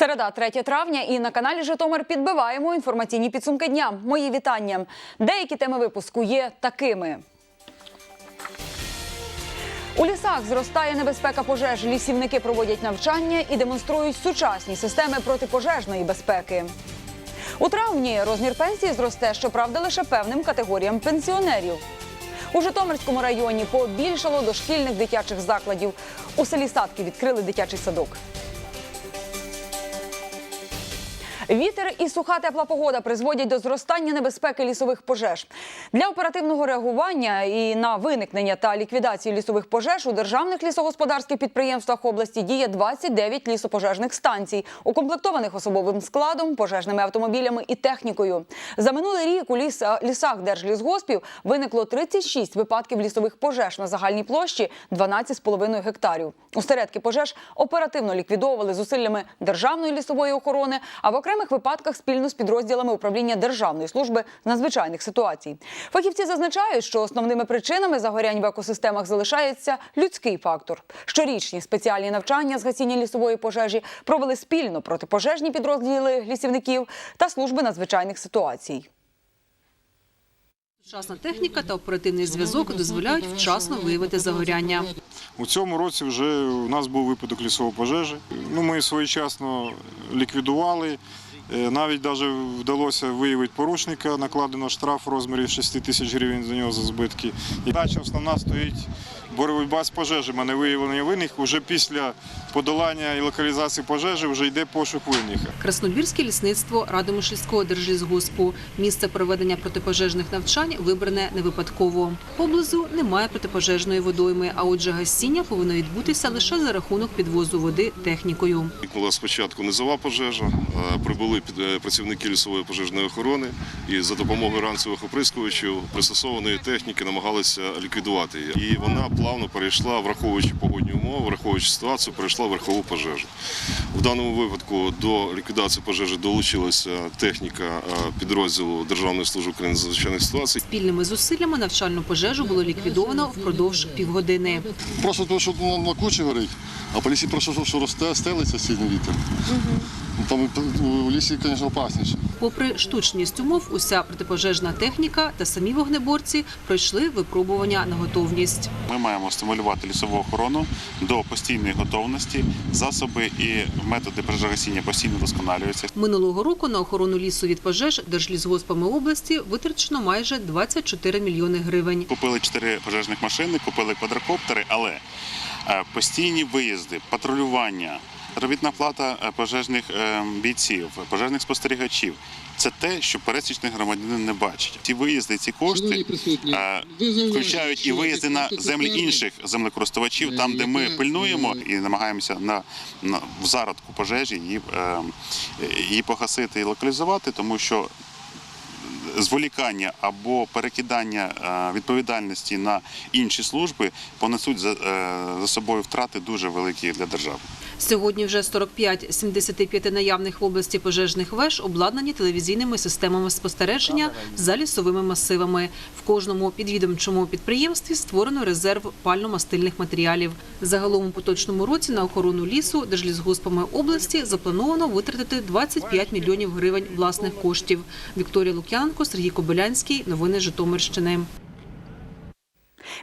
Середа, 3 травня, і на каналі Житомир підбиваємо інформаційні підсумки дня. Мої вітання. Деякі теми випуску є такими. У лісах зростає небезпека пожеж. Лісівники проводять навчання і демонструють сучасні системи протипожежної безпеки. У травні розмір пенсії зросте, щоправда, лише певним категоріям пенсіонерів. У Житомирському районі побільшало дошкільних дитячих закладів. У селі Садки відкрили дитячий садок. Вітер і суха тепла погода призводять до зростання небезпеки лісових пожеж. Для оперативного реагування і на виникнення та ліквідацію лісових пожеж у державних лісогосподарських підприємствах області діє 29 лісопожежних станцій, укомплектованих особовим складом, пожежними автомобілями і технікою. За минулий рік у ліса- лісах держлісгоспів виникло 36 випадків лісових пожеж на загальній площі 12,5 гектарів. Осередки пожеж оперативно ліквідовували зусиллями Державної лісової охорони, а в окремих випадках спільно з підрозділами управління Державної служби з надзвичайних ситуацій. Фахівці зазначають, що основними причинами загорянь в екосистемах залишається людський фактор. Щорічні спеціальні навчання з гасіння лісової пожежі провели спільно протипожежні підрозділи лісівників та служби надзвичайних ситуацій. Сучасна техніка та оперативний зв'язок дозволяють вчасно виявити загоряння. У цьому році вже у нас був випадок лісової пожежі. Ну, ми своєчасно ліквідували. Е, Навіть даже вдалося виявити порушника, накладено штраф у розмірі 6 тисяч гривень за нього за збитки. Далі основна стоїть боротьба з пожежами, не виявлення винних. Уже після подолання і локалізації пожежі вже йде пошук винних. Краснобірське лісництво Радомишльського держлісгоспу. Місце проведення протипожежних навчань вибране не випадково. Поблизу немає протипожежної водойми, а отже, гасіння повинно відбутися лише за рахунок підвозу води технікою. Виникнула спочатку низова пожежа, прибули під- е, працівники лісової пожежної охорони і за допомогою ранцевих оприскувачів пристосованої техніки намагалися ліквідувати її. І вона плавно перейшла, враховуючи погодні умови, враховуючи ситуацію, перейшла в верхову пожежу. В даному випадку до ліквідації пожежі долучилася техніка е, підрозділу Державної служби України з надзвичайних ситуацій. Спільними зусиллями навчальну пожежу було ліквідовано впродовж півгодини. Просто тому, що на, на кучі горить, а по лісі просто що росте, стелиться сильний вітер. Ну, Там у лісі, звісно, опасніше. Попри штучність умов, уся протипожежна техніка та самі вогнеборці пройшли випробування на готовність. Ми маємо стимулювати лісову охорону до постійної готовності. Засоби і методи пожежогасіння постійно досконалюються. Минулого року на охорону лісу від пожеж держлісгоспами області витрачено майже 24 мільйони гривень. Купили чотири пожежних машини, купили квадрокоптери, але е, постійні виїзди, патрулювання, робітна плата е, пожежних е, бійців, пожежних спостерігачів. Це те, що пересічний громадянин не бачить. Ці виїзди, ці кошти е, включають і виїзди на землі інших землекористувачів, там, де ми пильнуємо і намагаємося на, на в зародку пожежі її, її погасити і локалізувати, тому що зволікання або перекидання е, відповідальності на інші служби понесуть за, е, за собою втрати дуже великі для держави. Сьогодні вже 45 з 75 наявних в області пожежних веж обладнані телевізійними системами спостереження за лісовими масивами. В кожному підвідомчому підприємстві створено резерв пально-мастильних матеріалів. Загалом у поточному році на охорону лісу держлісгоспами області заплановано витратити 25 мільйонів гривень власних коштів. Вікторія Лук'янко, Сергій Кобилянський. Новини Житомирщини.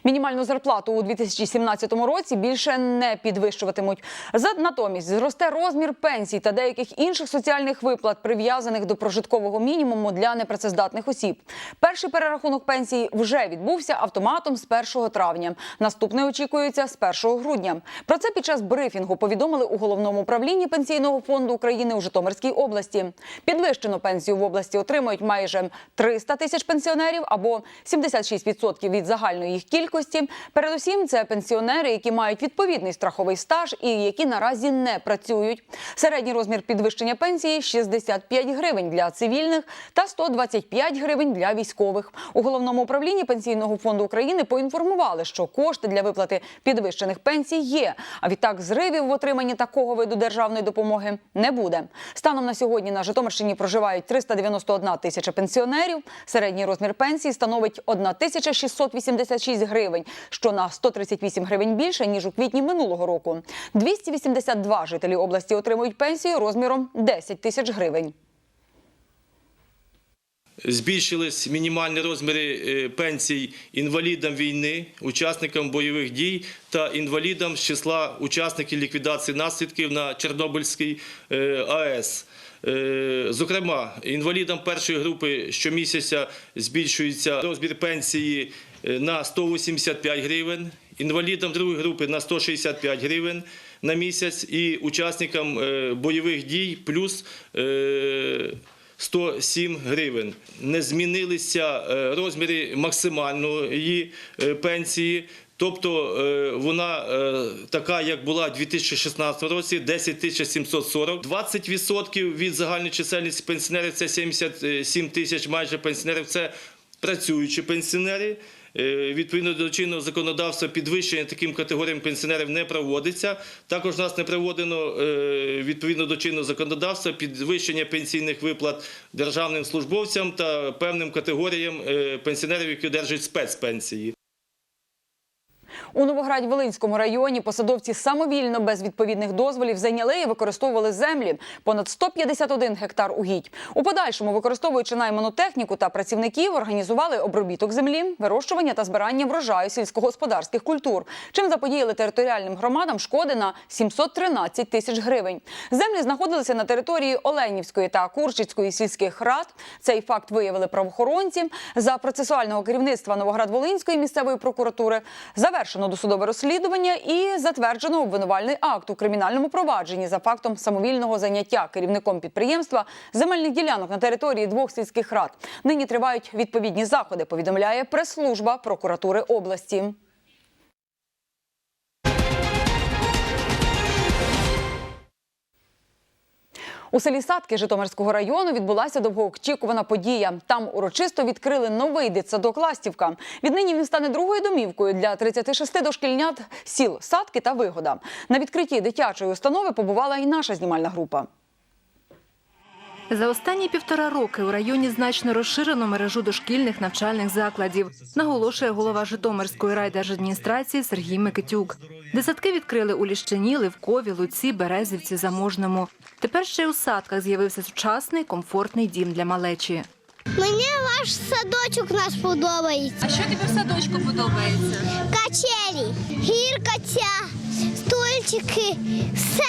Мінімальну зарплату у 2017 році більше не підвищуватимуть. За натомість зросте розмір пенсій та деяких інших соціальних виплат, прив'язаних до прожиткового мінімуму для непрацездатних осіб. Перший перерахунок пенсії вже відбувся автоматом з 1 травня. Наступний очікується з 1 грудня. Про це під час брифінгу повідомили у головному управлінні пенсійного фонду України у Житомирській області. Підвищену пенсію в області отримують майже 300 тисяч пенсіонерів або 76% від загальної їх кількості. Передусім, це пенсіонери, які мають відповідний страховий стаж і які наразі не працюють. Середній розмір підвищення пенсії 65 гривень для цивільних та 125 гривень для військових. У головному управлінні пенсійного фонду України поінформували, що кошти для виплати підвищених пенсій є. А відтак зривів в отриманні такого виду державної допомоги не буде. Станом на сьогодні на Житомирщині проживають 391 тисяча пенсіонерів. Середній розмір пенсії становить 1686 гривень гривень, що на 138 гривень більше ніж у квітні минулого року. 282 жителі області отримують пенсію розміром 10 тисяч гривень. Збільшились мінімальні розміри е, пенсій інвалідам війни, учасникам бойових дій та інвалідам з числа учасників ліквідації наслідків на Чорнобильській е, АЕС. Е, Зокрема, інвалідам першої групи щомісяця збільшується розмір пенсії на 185 гривень, інвалідам другої групи на 165 гривень на місяць і учасникам е, бойових дій плюс е, 107 гривень. Не змінилися е, розміри максимальної е, пенсії. Тобто е, вона е, така, як була у 2016 році, 10 тисяч 740. 20% від загальної чисельності пенсіонерів, це 77 тисяч майже пенсіонерів, це працюючі пенсіонери. Е, Відповідно до чинного законодавства підвищення таким категоріям пенсіонерів не проводиться. Також у нас не проводено е, відповідно до чинного законодавства підвищення пенсійних виплат державним службовцям та певним категоріям е, пенсіонерів, які одержують спецпенсії. У Новоград-Волинському районі посадовці самовільно без відповідних дозволів зайняли і використовували землі понад 151 гектар угідь. У подальшому, використовуючи найману техніку та працівників, організували обробіток землі, вирощування та збирання врожаю сільськогосподарських культур, чим заподіяли територіальним громадам шкоди на 713 тисяч гривень. Землі знаходилися на території Оленівської та Курчицької сільських рад. Цей факт виявили правоохоронці. За процесуального керівництва Новоград-Волинської місцевої прокуратури завершено досудове розслідування і затверджено обвинувальний акт у кримінальному провадженні за фактом самовільного заняття керівником підприємства земельних ділянок на території двох сільських рад. Нині тривають відповідні заходи. Повідомляє прес-служба прокуратури області. У селі Садки Житомирського району відбулася довгоочікувана подія. Там урочисто відкрили новий дитсадок Ластівка. Віднині він стане другою домівкою для 36 дошкільнят сіл Садки та Вигода. На відкритті дитячої установи побувала і наша знімальна група. За останні півтора роки у районі значно розширено мережу дошкільних навчальних закладів, наголошує голова Житомирської райдержадміністрації Сергій Микитюк. Десятки відкрили у Ліщині, Левкові, Луці, Березівці, Заможному. Тепер ще й у садках з'явився сучасний комфортний дім для малечі. Мені ваш садочок наш подобається. А що тобі в садочку подобається? Качелі, гірка ця, стульчики, все,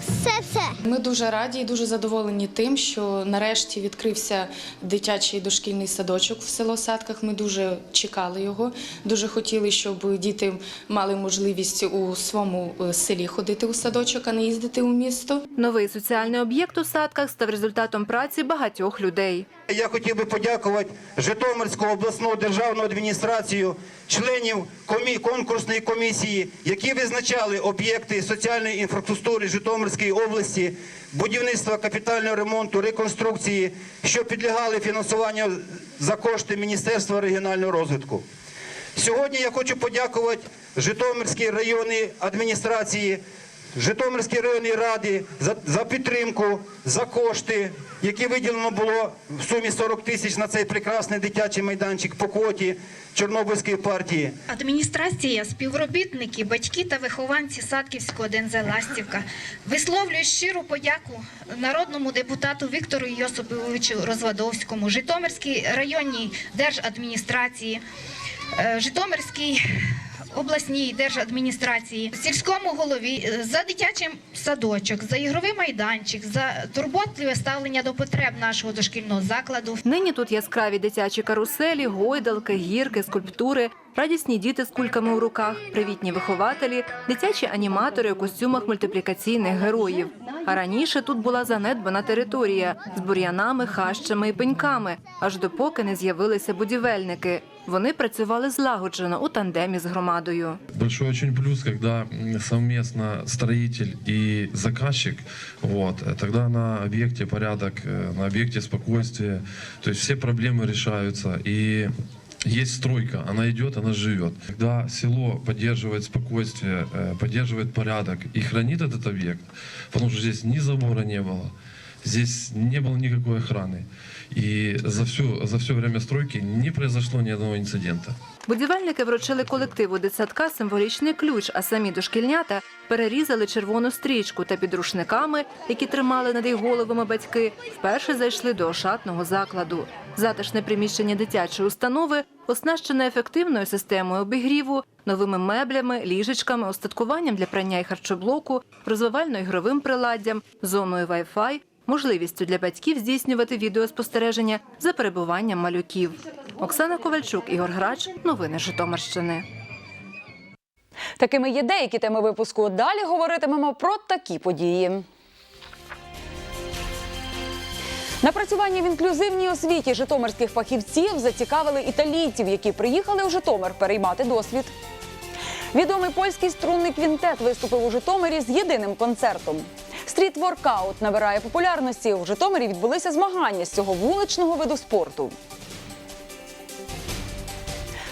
все, все. Ми дуже раді і дуже задоволені тим, що нарешті відкрився дитячий дошкільний садочок в село Садках. Ми дуже чекали його. Дуже хотіли, щоб діти мали можливість у своєму е, селі ходити у садочок, а не їздити у місто. Новий соціальний об'єкт у садках став результатом праці багатьох людей. Я хотів би подякувати Житомирську обласну державну адміністрацію, членів конкурсної комісії, які визначали об'єкти соціальної інфраструктури Житомирської області, будівництва капітального ремонту, реконструкції, що підлягали фінансуванню за кошти Міністерства регіонального розвитку. Сьогодні я хочу подякувати Житомирській районній адміністрації, Житомирській районній раді за, за підтримку, за кошти, які виділено було в сумі 40 тисяч на цей прекрасний дитячий майданчик по квоті Чорнобильської партії. Адміністрація, співробітники, батьки та вихованці Садківського ДНЗ Ластівка висловлюють щиру подяку народному депутату Віктору Йосиповичу Розвадовському, Житомирській районній держадміністрації, е, Житомирській обласній держадміністрації, сільському голові е, за дитячий садочок, за ігровий майданчик, за турботливе ставлення до потреб нашого дошкільного закладу. Нині тут яскраві дитячі каруселі, гойдалки, гірки, скульптури, радісні діти з кульками у руках, привітні вихователі, дитячі аніматори у костюмах мультиплікаційних героїв. А раніше тут була занедбана територія з бур'янами, хащами і пеньками, аж допоки не з'явилися будівельники. Вони працювали злагоджено у тандемі з громадою. Большой очень плюс, когда м, совместно строитель и заказчик, вот, э, тогда на объекте порядок, э, на объекте спокойствие, то есть все проблемы решаются. И есть стройка, она идет, она живет. Когда село поддерживает спокойствие, э, поддерживает порядок и хранит этот объект, потому что здесь ни забора не было, здесь не было никакой охраны. И за, всю, за все время стройки не произошло ни одного инцидента. Будівельники вручили колективу дитсадка символічний ключ, а самі дошкільнята перерізали червону стрічку та під рушниками, які тримали над їх головами батьки, вперше зайшли до ошатного закладу. Затишне приміщення дитячої установи оснащене ефективною системою обігріву, новими меблями, ліжечками, остаткуванням для прання і харчоблоку, розвивально-ігровим приладдям, зоною Wi-Fi, можливістю для батьків здійснювати відеоспостереження за перебуванням малюків. Оксана Ковальчук, Ігор Грач. Новини Житомирщини. Такими є деякі теми випуску. Далі говоритимемо про такі події. Напрацювання в інклюзивній освіті житомирських фахівців зацікавили італійців, які приїхали у Житомир переймати досвід. Відомий польський струнний квінтет виступив у Житомирі з єдиним концертом. Стріт-воркаут набирає популярності. У Житомирі відбулися змагання з цього вуличного виду спорту.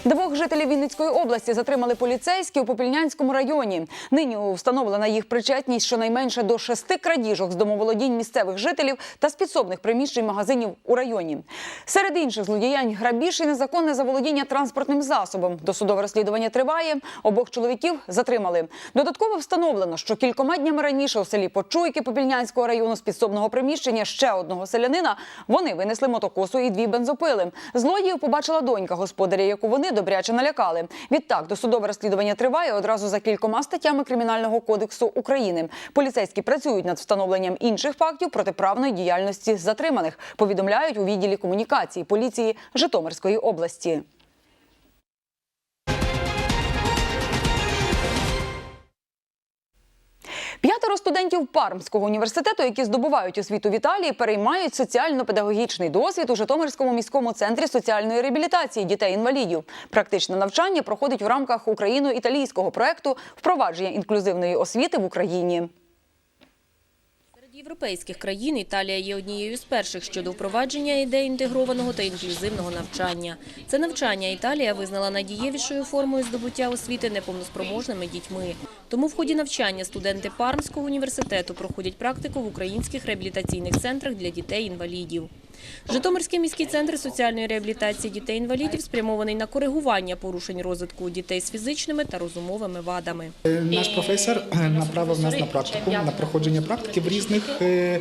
Двох жителів Вінницької області затримали поліцейські у Попільнянському районі. Нині встановлена їх причетність щонайменше до шести крадіжок з домоволодінь місцевих жителів та з підсобних приміщень магазинів у районі. Серед інших злодіянь грабіж і незаконне заволодіння транспортним засобом. Досудове розслідування триває. Обох чоловіків затримали. Додатково встановлено, що кількома днями раніше у селі Почуйки Попільнянського району з підсобного приміщення ще одного селянина вони винесли мотокосу і дві бензопили. Злодіїв побачила донька господаря, яку вони добряче налякали. Відтак досудове розслідування триває одразу за кількома статтями кримінального кодексу України. Поліцейські працюють над встановленням інших фактів протиправної діяльності затриманих. Повідомляють у відділі комунікації поліції Житомирської області. П'ятеро студентів Пармського університету, які здобувають освіту в Італії, переймають соціально-педагогічний досвід у Житомирському міському центрі соціальної реабілітації дітей-інвалідів. Практичне навчання проходить в рамках україно-італійського проекту впровадження інклюзивної освіти в Україні. Європейських країн Італія є однією з перших щодо впровадження ідей інтегрованого та інклюзивного навчання. Це навчання Італія визнала найдієвішою формою здобуття освіти неповноспроможними дітьми. Тому в ході навчання студенти Пармського університету проходять практику в українських реабілітаційних центрах для дітей-інвалідів. Житомирський міський центр соціальної реабілітації дітей-інвалідів спрямований на коригування порушень розвитку дітей з фізичними та розумовими вадами. Наш професор е, направив нас на практику, на проходження практики в різних е, е,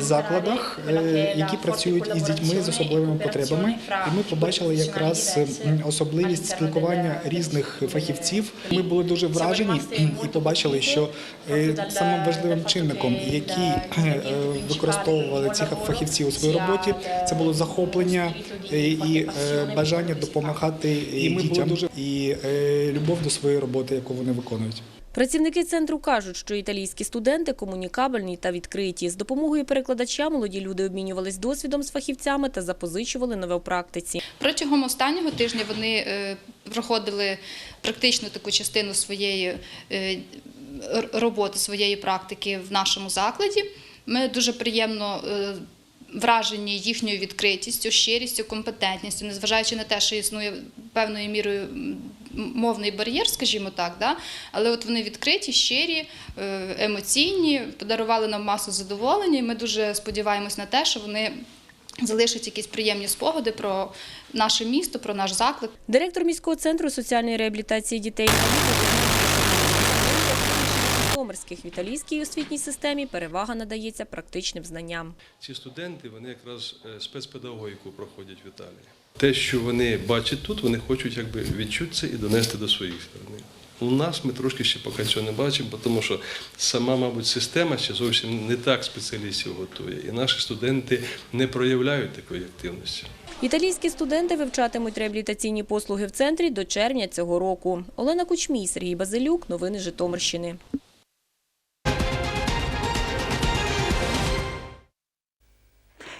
закладах, е, які працюють із дітьми з особливими потребами. І ми побачили якраз е, особливість спілкування різних фахівців. Ми були дуже вражені і побачили, що е, самим важливим чинником, який е, е, використовували ці фахівці у своїй роботі, це було захоплення і е, бажання допомагати е, дітям і е, любов до своєї роботи, яку вони виконують. Працівники центру кажуть, що італійські студенти комунікабельні та відкриті. З допомогою перекладача молоді люди обмінювались досвідом з фахівцями та запозичували нове в практиці. Протягом останнього тижня вони проходили практичну таку частину своєї роботи, своєї практики в нашому закладі. Ми дуже приємно вражені їхньою відкритістю, щирістю, компетентністю, незважаючи на те, що існує певною мірою мовний бар'єр, скажімо так, да? але от вони відкриті, щирі, е, емоційні, подарували нам масу задоволення, і ми дуже сподіваємось на те, що вони залишать якісь приємні спогади про наше місто, про наш заклад. Директор міського центру соціальної реабілітації дітей Житомирських в італійській освітній системі перевага надається практичним знанням. Ці студенти вони якраз е, спецпедагогіку проходять в Італії. Те, що вони бачать тут, вони хочуть якби відчути це і донести до своїх сторони. У нас ми трошки ще поки цього не бачимо, тому що сама, мабуть, система ще зовсім не так спеціалістів готує, і наші студенти не проявляють такої активності. Італійські студенти вивчатимуть реабілітаційні послуги в центрі до червня цього року. Олена Кучмій, Сергій Базилюк. Новини Житомирщини.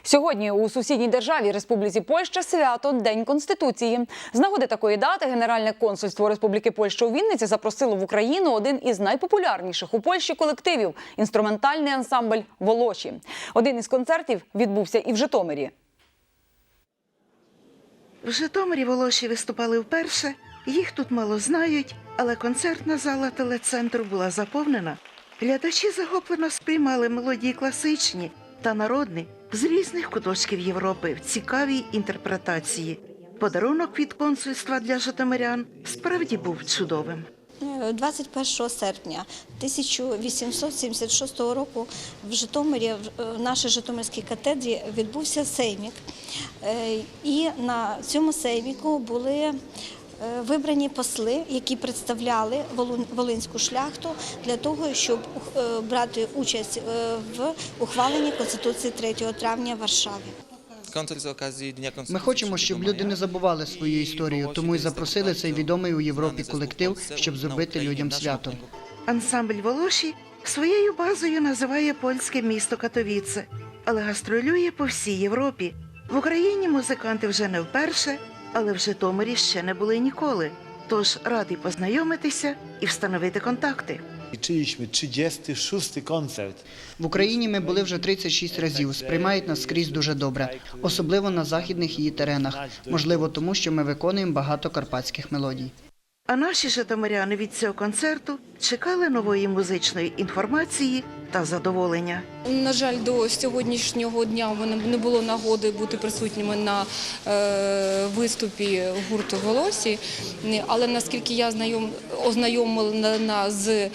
Сьогодні у сусідній державі Республіці Польща свято День Конституції. З нагоди такої дати Генеральне консульство Республіки Польща у Вінниці запросило в Україну один із найпопулярніших у Польщі колективів інструментальний ансамбль Волоші. Один із концертів відбувся і в Житомирі. В Житомирі Волоші виступали вперше. Їх тут мало знають, але концертна зала телецентру була заповнена. Глядачі захоплено сприймали мелодії класичні та народні, з різних куточків Європи в цікавій інтерпретації. Подарунок від консульства для житомирян справді був чудовим. 21 серпня 1876 року в Житомирі, в нашій Житомирській катедрі, відбувся сеймік. Е, І на цьому сейміку були е, вибрані посли, які представляли Волин- Волинську шляхту для того, щоб е, брати участь е, в ухваленні Конституції 3 травня в Варшаві. Ми хочемо, щоб люди не забували свою історію, тому і запросили цей відомий у Європі колектив, щоб зробити людям свято. Ансамбль Волоші своєю базою називає польське місто Катовіце, але гастролює по всій Європі. В Україні музиканти вже не вперше, але в Житомирі ще не були ніколи. Тож радий познайомитися і встановити контакти. Liczyliśmy 36 концерт В Україні ми були вже 36 разів. Сприймають нас скрізь дуже добре, особливо на західних її теренах. Можливо, тому що ми виконуємо багато карпатських мелодій. А наші житомиряни від цього концерту чекали нової музичної інформації та задоволення. На жаль, до сьогоднішнього дня не було нагоди бути присутніми на е, виступі гурту голосі. Але наскільки я знайом ознайомлена з е,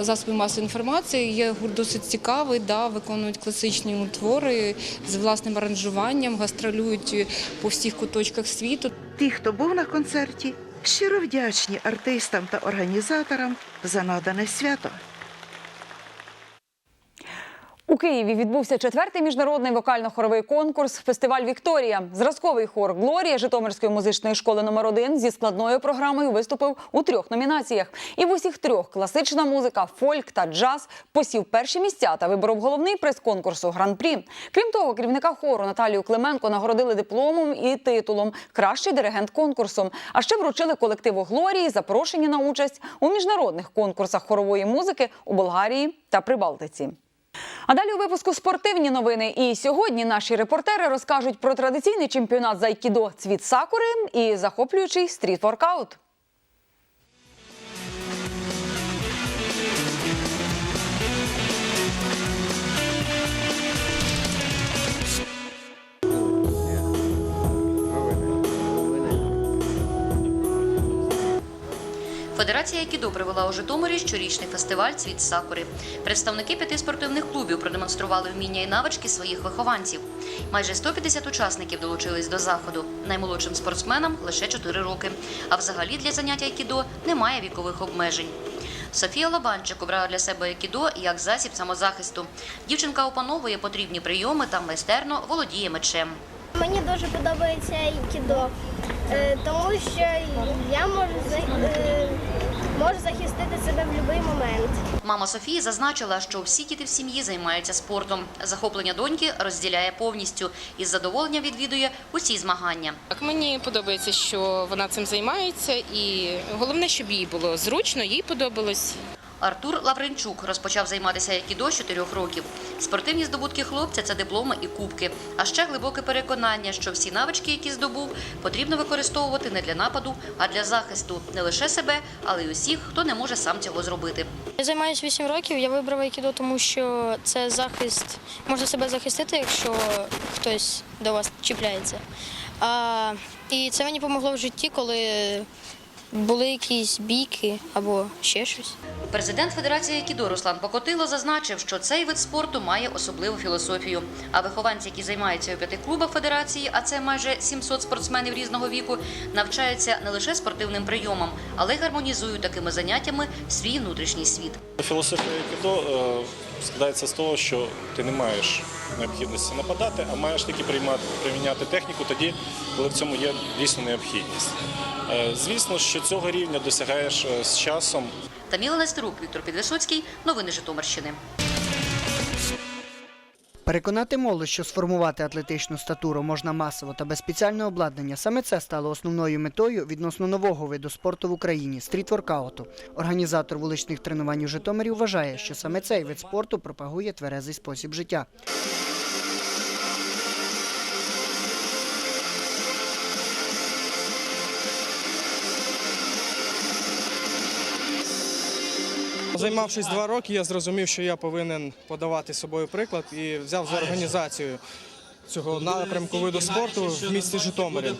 засобів масової інформації, є гурт досить цікавий, да, виконують класичні твори з власним аранжуванням, гастролюють по всіх куточках світу. Ті, хто був на концерті, щиро вдячні артистам та організаторам за надане свято. Києві відбувся четвертий міжнародний вокально-хоровий конкурс Фестиваль Вікторія. Зразковий хор Глорія Житомирської музичної школи номер 1 зі складною програмою виступив у трьох номінаціях. І в усіх трьох класична музика, фольк та джаз посів перші місця та виборов головний приз конкурсу Гран-прі. Крім того, керівника хору Наталію Клименко нагородили дипломом і титулом Кращий диригент конкурсу. А ще вручили колективу Глорії запрошення на участь у міжнародних конкурсах хорової музики у Болгарії та Прибалтиці. А далі у випуску спортивні новини. І сьогодні наші репортери розкажуть про традиційний чемпіонат з айкідо «Цвіт сакури» і захоплюючий стріт-воркаут. Федерація Айкідо провела у Житомирі щорічний фестиваль Цвіт сакури. Представники п'яти спортивних клубів продемонстрували вміння і навички своїх вихованців. Майже 150 учасників долучились до заходу. Наймолодшим спортсменам лише 4 роки. А взагалі для занять айкідо немає вікових обмежень. Софія Лобанчик обрала для себе айкідо як засіб самозахисту. Дівчинка опановує потрібні прийоми та майстерно володіє мечем. Мені дуже подобається айкідо, е, тому що я можу захистити себе в будь-який момент. Мама Софії зазначила, що всі діти в сім'ї займаються спортом. Захоплення доньки розділяє повністю і з задоволенням відвідує усі змагання. Так, мені подобається, що вона цим займається, і головне, щоб їй було зручно, їй подобалось. Артур Лавренчук розпочав займатися айкідо з 4 років. Спортивні здобутки хлопця це дипломи і кубки. А ще глибоке переконання, що всі навички, які здобув, потрібно використовувати не для нападу, а для захисту не лише себе, але й усіх, хто не може сам цього зробити. Я займаюся 8 років. Я вибрав айкідо, тому що це захист, можна себе захистити, якщо хтось до вас чіпляється. А, і це мені допомогло в житті, коли були якісь бійки або ще щось. Президент Федерації Айкідо Руслан Покотило зазначив, що цей вид спорту має особливу філософію. А вихованці, які займаються у п'яти клубах федерації, а це майже 700 спортсменів різного віку, навчаються не лише спортивним прийомам, але й гармонізують такими заняттями свій внутрішній світ. Філософія айкідо е, складається з того, що ти не маєш необхідності нападати, а маєш тільки приймати, приміняти техніку тоді, коли в цьому є дійсно необхідність. Е, Звісно, що цього рівня досягаєш е, з часом. Таміла Нестерук, Віктор Підвисоцький. Новини Житомирщини. Переконати молодь, що сформувати атлетичну статуру можна масово та без спеціального обладнання. Саме це стало основною метою відносно нового виду спорту в Україні стріт-воркауту. Організатор вуличних тренувань у Житомирі вважає, що саме цей вид спорту пропагує тверезий спосіб життя. Займавшись два роки, я зрозумів, що я повинен подавати собою приклад і взяв за організацію цього напрямку виду спорту в місті Житомирі.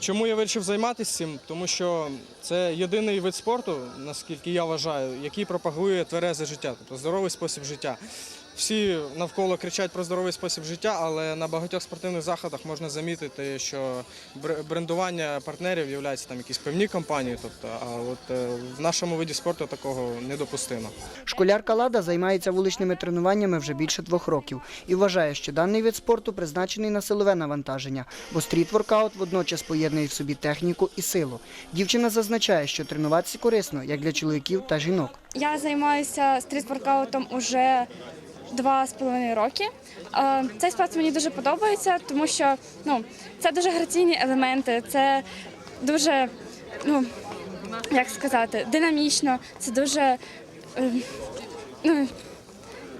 Чому я вирішив займатися цим? Тому що це єдиний вид спорту, наскільки я вважаю, який пропагує тверезе життя, тобто здоровий спосіб життя. Всі навколо кричать про здоровий спосіб життя, але на багатьох спортивних заходах можна замітити, що бр- брендування партнерів є там якісь певні компанії. Тобто, а от е, в нашому виді спорту такого недопустимо. Школярка Лада займається вуличними тренуваннями вже більше двох років і вважає, що даний вид спорту призначений на силове навантаження, бо стріт-воркаут водночас поєднує в собі техніку і силу. Дівчина зазначає, що тренуватися корисно як для чоловіків та жінок. Я займаюся стріт-воркаутом уже два з половиною роки. Е, Цей спорт мені дуже подобається, тому що ну, це дуже граційні елементи, це дуже, ну, як сказати, динамічно, це дуже е, ну,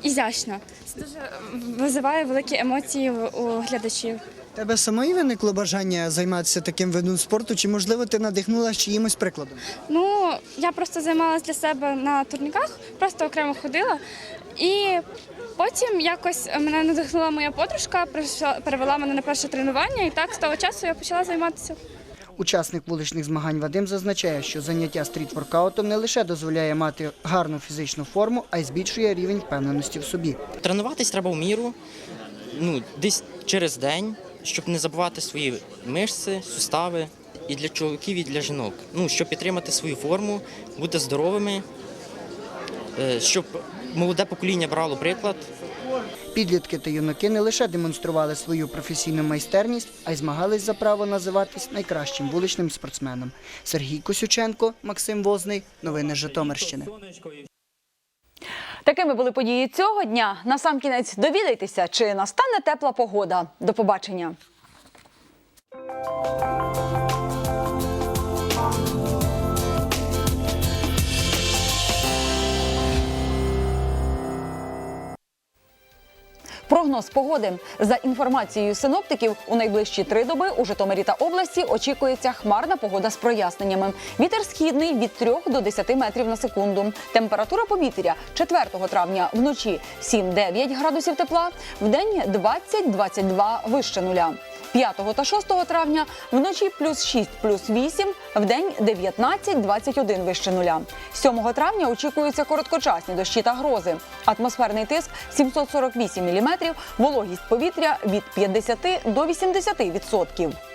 ізящно. Це дуже визиває великі емоції у глядачів. Тебе самої виникло бажання займатися таким видом спорту, чи можливо ти надихнулася чиїмось прикладом? Ну, я просто займалася для себе на турніках, просто окремо ходила. І потім якось мене надихнула моя подружка, прийшла- перевела мене на перше тренування, і так з того часу я почала займатися. Учасник вуличних змагань Вадим зазначає, що заняття стріт-воркаутом не лише дозволяє мати гарну фізичну форму, а й збільшує рівень впевненості в собі. Тренуватись треба в міру, ну, десь через день, щоб не забувати свої мишці, сустави і для чоловіків, і для жінок. Ну, щоб підтримати свою форму, бути здоровими, е, щоб молоде покоління брало приклад. Підлітки та юнаки не лише демонстрували свою професійну майстерність, а й змагались за право називатись найкращим вуличним спортсменом. Сергій Косюченко, Максим Возний. Новини Житомирщини. Такими були події цього дня. Насамкінець довідайтеся, чи настане тепла погода. До побачення. Прогноз погоди за інформацією синоптиків, у найближчі три доби у Житомирі та області очікується хмарна погода з проясненнями. Вітер східний від 3 до 10 метрів на секунду. Температура повітря 4 травня вночі 7-9 градусів тепла, вдень 20-22 вище нуля. 5 та 6 травня вночі плюс 6, плюс 8, в день 19-21 вище нуля. 7 травня очікуються короткочасні дощі та грози. Атмосферний тиск 748 міліметрів, вологість повітря від 50 до 80%. відсотків.